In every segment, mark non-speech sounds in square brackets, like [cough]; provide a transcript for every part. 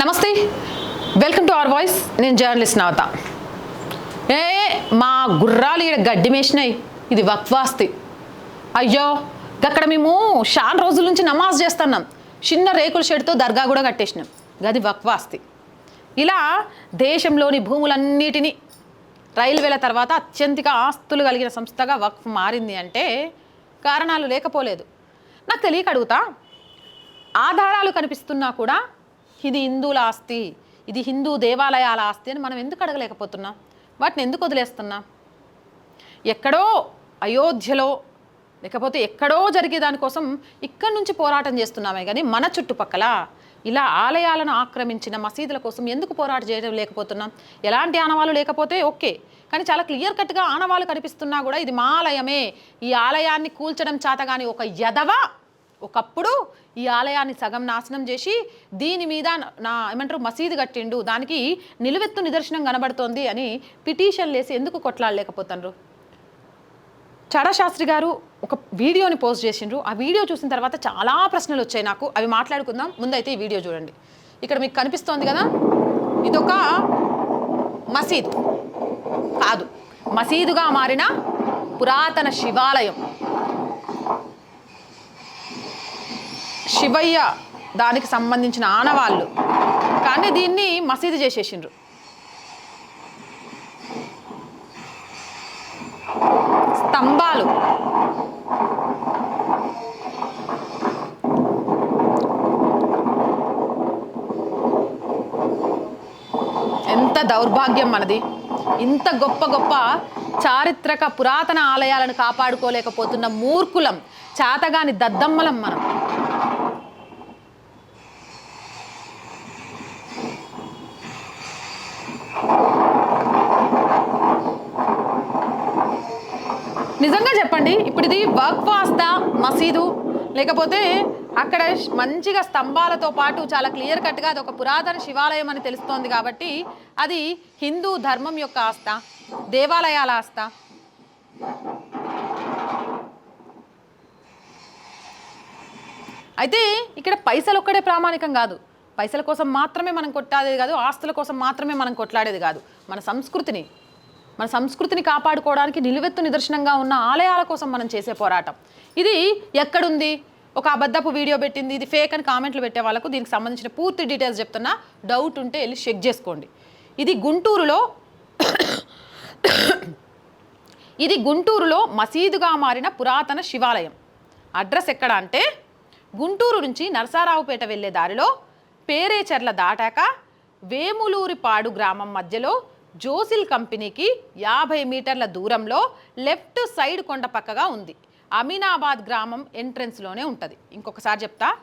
నమస్తే. Welcome to our voice నేను journalist Navatha. ఏ మా గుర్రాలు ఈడ గడ్డి మేసినాయి. ఇది వక్వాస్తి. అయ్యో అక్కడ మేము చాలా రోజుల నుంచి నమాజ్ చేస్తున్నాం. చిన్న రేకుల షెడ్తో దర్గా కూడా కట్టేసినాం. గది వక్వాస్తి. ఇలా దేశంలోని భూములన్నిటినీ రైల్వేల తర్వాత అత్యంతిక ఆస్తులు కలిగిన సంస్థగా వక్ఫ్ మారింది అంటే కారణాలు లేకపోలేదు. నాకు తెలియక అడుగుతా ఆధారాలు కనిపిస్తున్నా కూడా ఇది హిందువుల ఆస్తి ఇది హిందూ దేవాలయాల ఆస్తి అని మనం ఎందుకు అడగలేకపోతున్నాం? వాటిని ఎందుకు వదిలేస్తున్నాం? ఎక్కడో అయోధ్యలో లేకపోతే ఎక్కడో జరిగే దానికోసం ఇక్కడి నుంచి పోరాటం చేస్తున్నామే కానీ మన చుట్టుపక్కల ఇలా ఆలయాలను ఆక్రమించిన మసీదుల కోసం ఎందుకు పోరాటం చేయడం లేకపోతున్నాం? ఎలాంటి ఆనవాళ్ళు లేకపోతే ఓకే కానీ చాలా క్లియర్ కట్గా ఆనవాళ్ళు కనిపిస్తున్నా కూడా ఇది మా ఆలయమే. ఈ ఆలయాన్ని కూల్చడం చేతగాని ఒక యదవ ఒకప్పుడు ఈ ఆలయాన్ని సగం నాశనం చేసి దీని మీద నా ఏమంటారు మసీదు కట్టిండు. దానికి నిలువెత్తు నిదర్శనం కనబడుతోంది అని పిటిషన్లు వేసి ఎందుకు కొట్లాడలేకపోతున్నారు చాడా శాస్త్రి గారు ఒక వీడియోని పోస్ట్ చేసిండ్రు. ఆ వీడియో చూసిన తర్వాత చాలా ప్రశ్నలు వచ్చాయి నాకు. అవి మాట్లాడుకుందాం. ముందైతే ఈ వీడియో చూడండి. ఇక్కడ మీకు కనిపిస్తోంది కదా ఇదొక మసీదు. కాదు మసీదుగా మారిన పురాతన శివాలయం. శివయ్య దానికి సంబంధించిన ఆనవాళ్ళు. కానీ దీన్ని మసీదు చేసేసిండ్రు. స్తంభాలు. ఎంత దౌర్భాగ్యం మనది. ఇంత గొప్ప గొప్ప చారిత్రక పురాతన ఆలయాలను కాపాడుకోలేకపోతున్న మూర్ఖులం చేతగాని దద్దమ్మలం మనం. చెప్పండి వక్వాస్తా ఇది మసీదు. లేకపోతే అక్కడ మంచిగా స్తంభాలతో పాటు చాలా క్లియర్ కట్గా అది ఒక పురాతన శివాలయం అని తెలుస్తోంది కాబట్టి అది హిందూ ధర్మం యొక్క ఆస్థ దేవాలయాల ఆస్థ. అయితే ఇక్కడ పైసలు ఒక్కడే ప్రామాణికం కాదు. పైసల కోసం మాత్రమే మనం కొట్లాడేది కాదు ఆస్తుల కోసం మాత్రమే మనం కొట్లాడేది కాదు. మన సంస్కృతిని మన సంస్కృతిని కాపాడుకోవడానికి నిలువెత్తు నిదర్శనంగా ఉన్న ఆలయాల కోసం మనం చేసే పోరాటం. ఇది ఎక్కడుంది? ఒక అబద్ధపు వీడియో పెట్టింది ఇది ఫేక్ అని కామెంట్లు పెట్టే వాళ్ళకు దీనికి సంబంధించిన పూర్తి డీటెయిల్స్ చెప్తున్నా. డౌట్ ఉంటే వెళ్ళి చెక్ చేసుకోండి. ఇది గుంటూరులో [coughs] ఇది గుంటూరులో మసీదుగా మారిన పురాతన శివాలయం. అడ్రస్ ఎక్కడ అంటే గుంటూరు నుంచి నరసారావుపేట వెళ్ళే దారిలో పేరేచర్ల దాటాక వేములూరిపాడు గ్రామం మధ్యలో జోసిల్ కంపెనీకి యాభై మీటర్ల దూరంలో లెఫ్ట్ సైడ్ కొండ పక్కగా ఉంది. అమీనాబాద్ గ్రామం ఎంట్రన్స్లోనే ఉంటుంది. ఇంకొకసారి చెప్తా.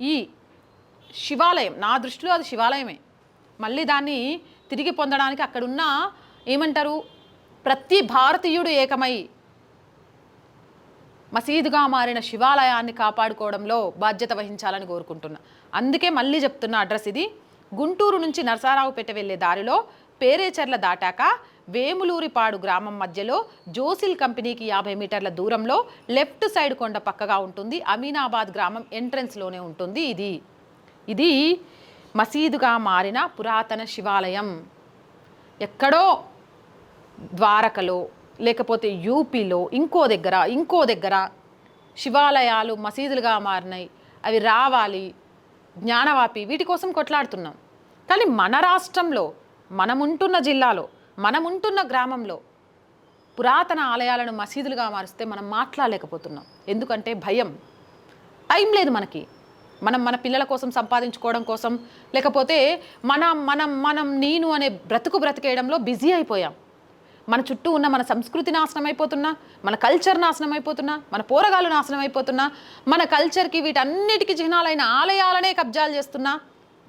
ఈ శివాలయం నా దృష్టిలో అది శివాలయమే. మళ్ళీ దాన్ని తిరిగి పొందడానికి అక్కడున్న ఏమంటారు? ప్రతి భారతీయుడు ఏకమై మసీదుగా మారిన శివాలయాన్ని కాపాడుకోవడంలో బాధ్యత వహించాలని కోరుకుంటున్నా. అందుకే మళ్ళీ చెప్తున్న అడ్రస్ ఇది. గుంటూరు నుంచి నరసారావుపేట వెళ్ళే దారిలో పేరేచర్ల దాటాక వేములూరిపాడు గ్రామం మధ్యలో జోసిల్ కంపెనీకి యాభై మీటర్ల దూరంలో లెఫ్ట్ సైడ్ కొండ పక్కగా ఉంటుంది. అమీనాబాద్ గ్రామం ఎంట్రన్స్లోనే ఉంటుంది ఇది. ఇది మసీదుగా మారిన పురాతన శివాలయం. ఎక్కడో ద్వారకలో లేకపోతే యూపీలో ఇంకో దగ్గర ఇంకో దగ్గర శివాలయాలు మసీదులుగా మారినాయి అవి రావాలి జ్ఞానవాపి వీటి కోసం కొట్లాడుతున్నాం. కానీ మన రాష్ట్రంలో మనముంటున్న జిల్లాలో మనముంటున్న గ్రామంలో పురాతన ఆలయాలను మసీదులుగా మారిస్తే మనం మాట్లాడలేకపోతున్నాం. ఎందుకంటే భయం. టైం లేదు మనకి. మనం మన పిల్లల కోసం సంపాదించుకోవడం కోసం లేకపోతే మనం మనం మనం నేను అనే బ్రతుకు బ్రతికేయడంలో బిజీ అయిపోయాం. మన చుట్టూ ఉన్న మన సంస్కృతి నాశనం అయిపోతున్నా మన కల్చర్ నాశనం అయిపోతున్నా మన పోరగాలు నాశనం అయిపోతున్నా మన కల్చర్కి వీటన్నిటికీ చిహ్నాలైన ఆలయాలనే కబ్జాలు చేస్తున్నా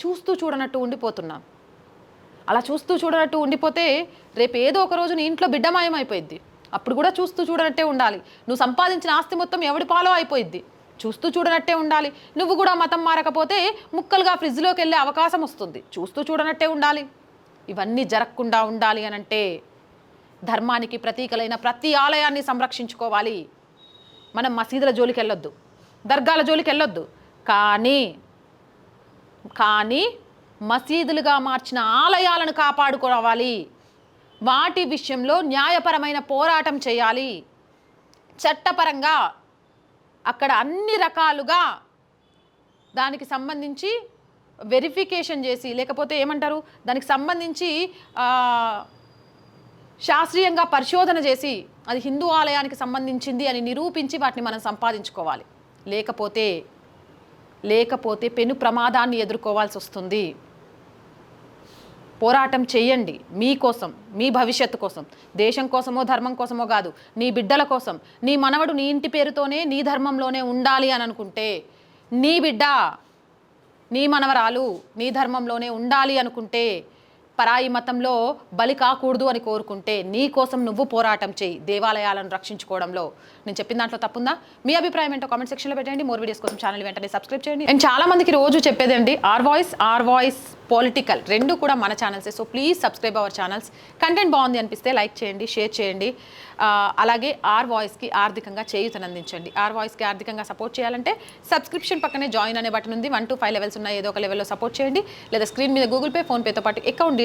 చూస్తూ చూడనట్టు ఉండిపోతున్నాం. అలా చూస్తూ చూడనట్టు ఉండిపోతే రేపు ఏదో ఒక రోజు నీ ఇంట్లో బిడ్డమాయం అయిపోయింది అప్పుడు కూడా చూస్తూ చూడనట్టే ఉండాలి. నువ్వు సంపాదించిన ఆస్తి మొత్తం ఎవడి పాలో అయిపోయిద్ది? చూస్తూ చూడనట్టే ఉండాలి. నువ్వు కూడా మతం మారకపోతే ముక్కలుగా ఫ్రిడ్జ్లోకి వెళ్ళే అవకాశం వస్తుంది. చూస్తూ చూడనట్టే ఉండాలి. ఇవన్నీ జరగకుండా ఉండాలి అని అంటే ధర్మానికి ప్రతీకలైన ప్రతి ఆలయాన్ని సంరక్షించుకోవాలి. మనం మసీదుల జోలికి వెళ్ళొద్దు దర్గాల జోలికి వెళ్ళొద్దు కానీ కానీ మసీదులుగా మార్చిన ఆలయాలను కాపాడుకోవాలి. వాటి విషయంలో న్యాయపరమైన పోరాటం చేయాలి. చట్టపరంగా అక్కడ అన్ని రకాలుగా దానికి సంబంధించి వెరిఫికేషన్ చేసి లేకపోతే ఏమంటారు? దానికి సంబంధించి శాస్త్రీయంగా పరిశోధన చేసి అది హిందూ ఆలయానికి సంబంధించింది అని నిరూపించి వాటిని మనం సంపాదించుకోవాలి. లేకపోతే లేకపోతే పెను ప్రమాదాన్ని ఎదుర్కోవాల్సి వస్తుంది. పోరాటం చేయండి మీకోసం మీ భవిష్యత్తు కోసం. దేశం కోసమో ధర్మం కోసమో కాదు నీ బిడ్డల కోసం. నీ మనవడు నీ ఇంటి పేరుతోనే నీ ధర్మంలోనే ఉండాలి అని అనుకుంటే నీ బిడ్డ నీ మనవరాలు నీ ధర్మంలోనే ఉండాలి అనుకుంటే పరాయి మతంలో బలి కాకూడదు అని కోరుకుంటే నీ కోసం నువ్వు పోరాటం చేయి దేవాలయాలను రక్షించుకోవడంలో. నేను చెప్పిన దాంట్లో తప్పుందా? మీ అభిప్రాయం ఏంటో కామెంట్ సెక్షన్లో పెట్టండి. మోర్ వీడియోస్ కోసం ఛానల్ వెంటనే సబ్స్క్రైబ్ చేయండి. అండ్ చాలా మందికి రోజు చెప్పేదండి R voice R voice political రెండు కూడా మన ఛానల్సే so please subscribe our channels content బాగుంది అనిపిస్తే లైక్ చేయండి షేర్ చేయండి. అలాగే ఆర్ వాయిస్కి ఆర్థికంగా చేయూతనందించండి ఆర్ వాయిస్కి ఆర్థికంగా సపోర్ట్ చేయాలంటే సబ్స్క్రిప్షన్ పక్కనే జాయిన్ అనే బటన్ ఉంది. వన్ టు ఫైవ్ లెవెల్స్ ఉన్నాయి. ఏదో ఒక లెవెల్లో సపోర్ట్ చేయండి. లేదా స్క్రీన్ మీద గూగుల్ పే ఫోన్పేతో పాటు అకౌంట్